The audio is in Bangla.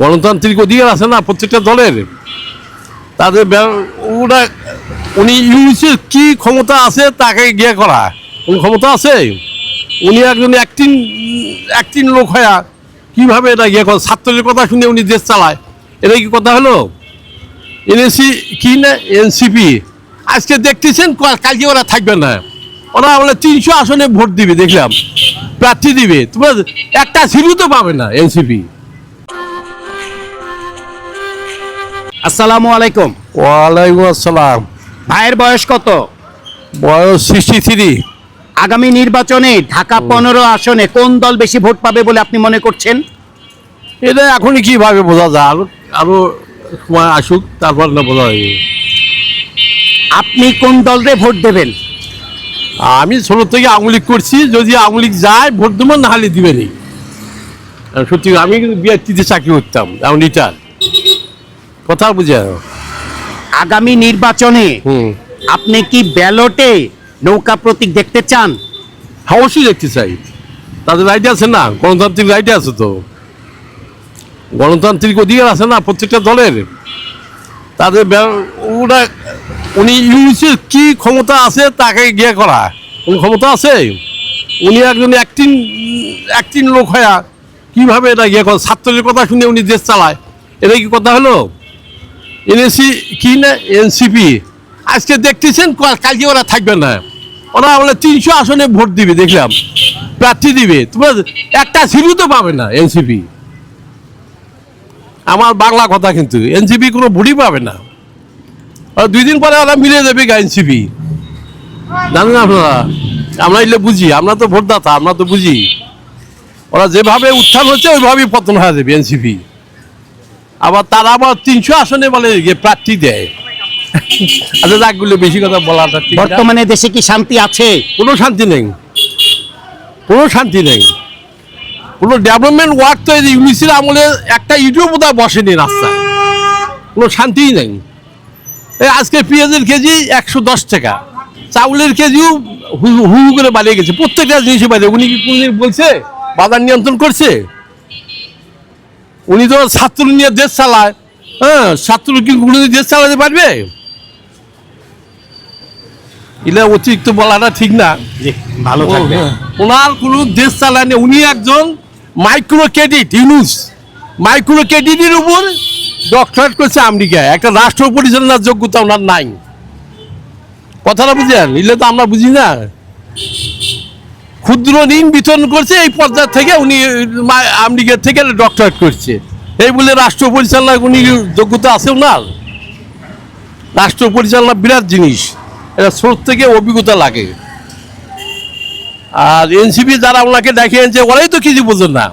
গণতান্ত্রিক অধিকার আছে না প্রত্যেকটা দলের? তাদের ওরা উনি ইউনিসের কি ক্ষমতা আছে তাকে গিয়ে করা। কোন ক্ষমতা আছে? উনি একজন অ্যাক্টিং অ্যাক্টিং লোক হয়া, কীভাবে এটা ইয়ে করে? ছাত্রের কথা শুনে উনি দেশ চালায়। এটা কি কথা হলো? এনএসি কি না? এনসিপি। আজকে দেখতেছেন কালকে ওরা থাকবে না। ওরা বলে তিনশো আসনে ভোট দিবে, দেখলাম। প্রার্থী দিবে। তোমার একটা সিটও তো পাবে না, এনসিপি। আসসালামু আলাইকুম। ওয়ালাইকুম আসসালাম। ভাইয়ের বয়স কত? বয়স সিক্সটি থ্রি আগামী নির্বাচনে ঢাকা পনেরো আসনে কোন দল বেশি ভোট পাবে বলে আপনি মনে করছেন? এটা এখনই কীভাবে বোঝা যায়? আরও আরও সময় আসুক তারপর না বোঝা যাবে। আপনি কোন দলরে ভোট দেবেন? আমি ছোট থেকে আঙুলিক করছি যদি আঙুলিক যায় ভোট দেবো না হলে দিবে নি আর সত্যি আমি বিআরটিতে চাকরি করতাম এখন রিটার কথা বুঝে। আগামী নির্বাচনে আপনি কি ব্যালটে নৌকা প্রতীক দেখতে চান? অবশ্যই দেখতে চাই। তাদের রাইট আছে না? গণতান্ত্রিক রাইট আছে তো। গণতান্ত্রিক অধিকার আছে না প্রত্যেকটা দলের? তাদের ওরা উনি ইউনিসের কি ক্ষমতা আছে তাকে গিয়ে করা। কোন ক্ষমতা আছে? উনি একজন অ্যাক্টিং অ্যাক্টিং লোক হয়া। কীভাবে এটা গিয়ে করা? ছাত্রের কথা শুনে উনি দেশ চালায়। এটা কি কথা হলো? এনএসি কি না এনসিপি? আজকে দেখতেছেন কালকে ওরা থাকবে না। ওরা বলে তিনশো আসনে ভোট দিবে, দেখলাম। প্রার্থী দিবে। তোমার একটা সিটও তো পাবে না এনসিপি। আমার বাংলা কথা কিন্তু, এনসিপি কোনো ভোটই পাবে না। দুই দিন পরে ওরা মিলে যাবে এনসিপি। জানেন আপনারা? আমরা এলে বুঝি, আমরা তো ভোটদাতা, আমরা তো বুঝি। ওরা যেভাবে উত্থান হচ্ছে, ওইভাবেই পতন হয়ে যাবে এনসিপি। আবার তারা আবার তিনশো আসনে বলে যে প্রার্থী দেয়। আচ্ছা যাকগুলো বেশি কথা বলাটা বর্তমানে দেশে কি শান্তি আছে? কোনো শান্তি নেই। কোনো শান্তি নেই। কোনো ডেভেলপমেন্ট ওয়ার্ক তো ইউনিসির আমলে একটা ইটিও বোধহয় বসেনি রাস্তায়। কোনো শান্তিই নেই। এই আজকে পেঁয়াজের কেজি একশো দশ টাকা। চাউলের কেজিও হু হু হু করে বাড়িয়ে গেছে। প্রত্যেকটা জিনিসই বাড়িয়ে উনি কি কোনদিন বলছে? বাজার নিয়ন্ত্রণ করছে? উনি তো ছাত্র নিয়ে দেশ চালায়। হ্যাঁ ছাত্র কি কোনোদিন দেশ চালাতে পারবে? এটা অতিরিক্ত বলাটা ঠিক না। ভালো হ্যাঁ। ওনার কোনো দেশ চালানে উনি একজন মাইক্রো ক্রেডিট ইউনুস মাইক্রো ক্রেডিটের উপর ডক্টরেট করছে আমেরিকায়। একটা রাষ্ট্র পরিচালনার যোগ্যতা ওনার নাই। কথাটা বুঝেন এলে তো আমরা বুঝি না। ক্ষুদ্র ঋণ বিতরণ করছে, এই পর্যায় থেকে উনি আমেরিকা থেকে ডক্টরেট করছে। এই বলে রাষ্ট্র পরিচালনা উনি যোগ্যতা আছে ওনার। রাষ্ট্র পরিচালনা বিরাট জিনিস। এটা স্রোত থেকে অভিজ্ঞতা লাগে। আর এনসিপি যারা ওনাকে দেখিয়েছে ওরাই তো কিছু বোঝেন না।